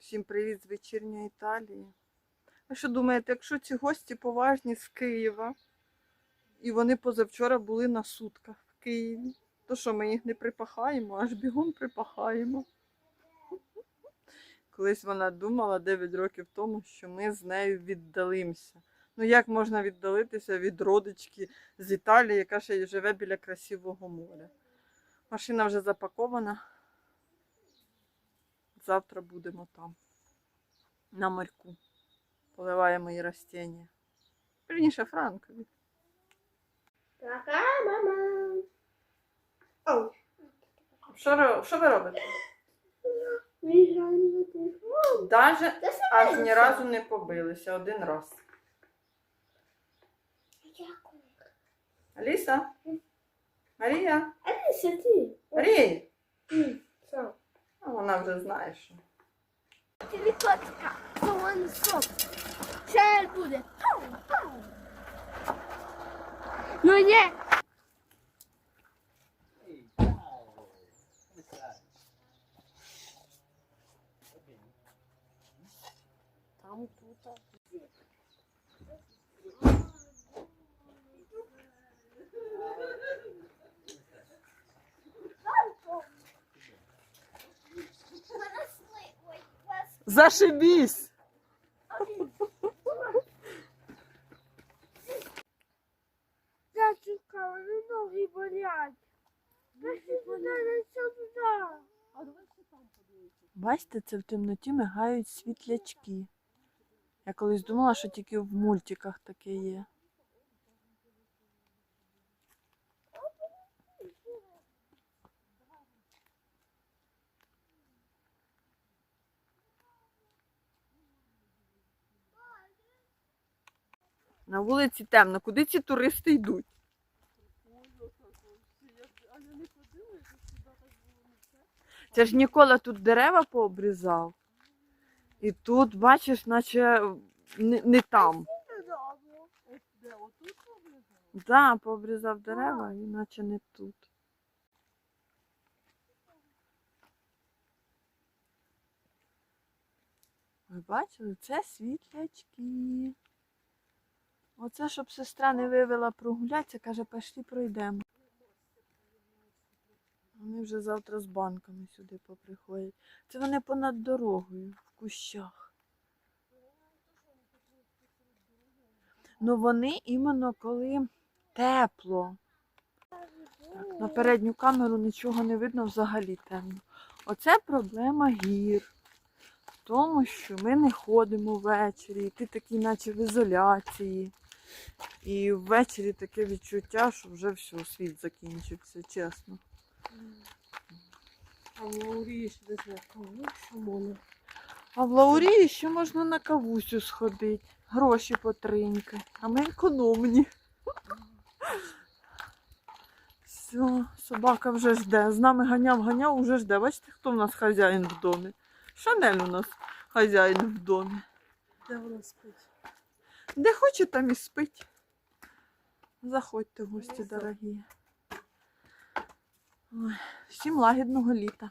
Всім привіт з вечірньої Італії. А що думаєте, якщо ці гості поважні з Києва, і вони позавчора були на сутках в Києві, то що ми їх не припахаємо, аж бігом припахаємо. Колись вона думала 9 років тому, що ми з нею віддалимося. Ну як можна віддалитися від родички з Італії, яка ще живе біля красивого моря? Машина вже запакована. Завтра будемо там, на морьку. Поливаємо її растіння. Вірніше Франкові. Пока, мама. Що, що ви робите? Даже аж ні разу не побилися один раз. Дякую. Аліса? Марія? Аліса, ти. Марія? М, Що? А вона вже знає, що. Телепотка. Вон стоп. Ще буде. Ну ні. Там тут. Зашибісь! Я чекала, ну ноги болять. Бачите, це в темноті мигають світлячки. Я колись думала, що тільки в мультиках таке є. На вулиці темно. Куди ці туристи йдуть? Це ж Нікола тут дерева пообрізав. І тут, бачиш, наче не, не там. Так, да, пообрізав дерева, і наче не тут. Ви бачили, це світлячки. Оце, щоб сестра не вивела прогулятися, каже, пішли пройдемо. Вони вже завтра з банками сюди поприходять. Це вони понад дорогою, в кущах. Ну вони іменно коли тепло. Так, на передню камеру нічого не видно взагалі темно. Оце проблема гір. В тому, що ми не ходимо ввечері, і ти такий, наче в ізоляції. І ввечері таке відчуття, що вже все, світ закінчився, чесно. А Лауріш, де це? Ну, що можна? А в Лаурії ще можна на кавусю сходити. Гроші потриньки. А ми економні. Все, собака вже жде. З нами ганяв, ганяв, уже жде. Бачите, хто в нас хазяїн в домі? Шанель у нас хазяїн в домі. Де вона спить? Де хоче, там і спить. Заходьте, в гості дорогі. Ой, всім лагідного літа.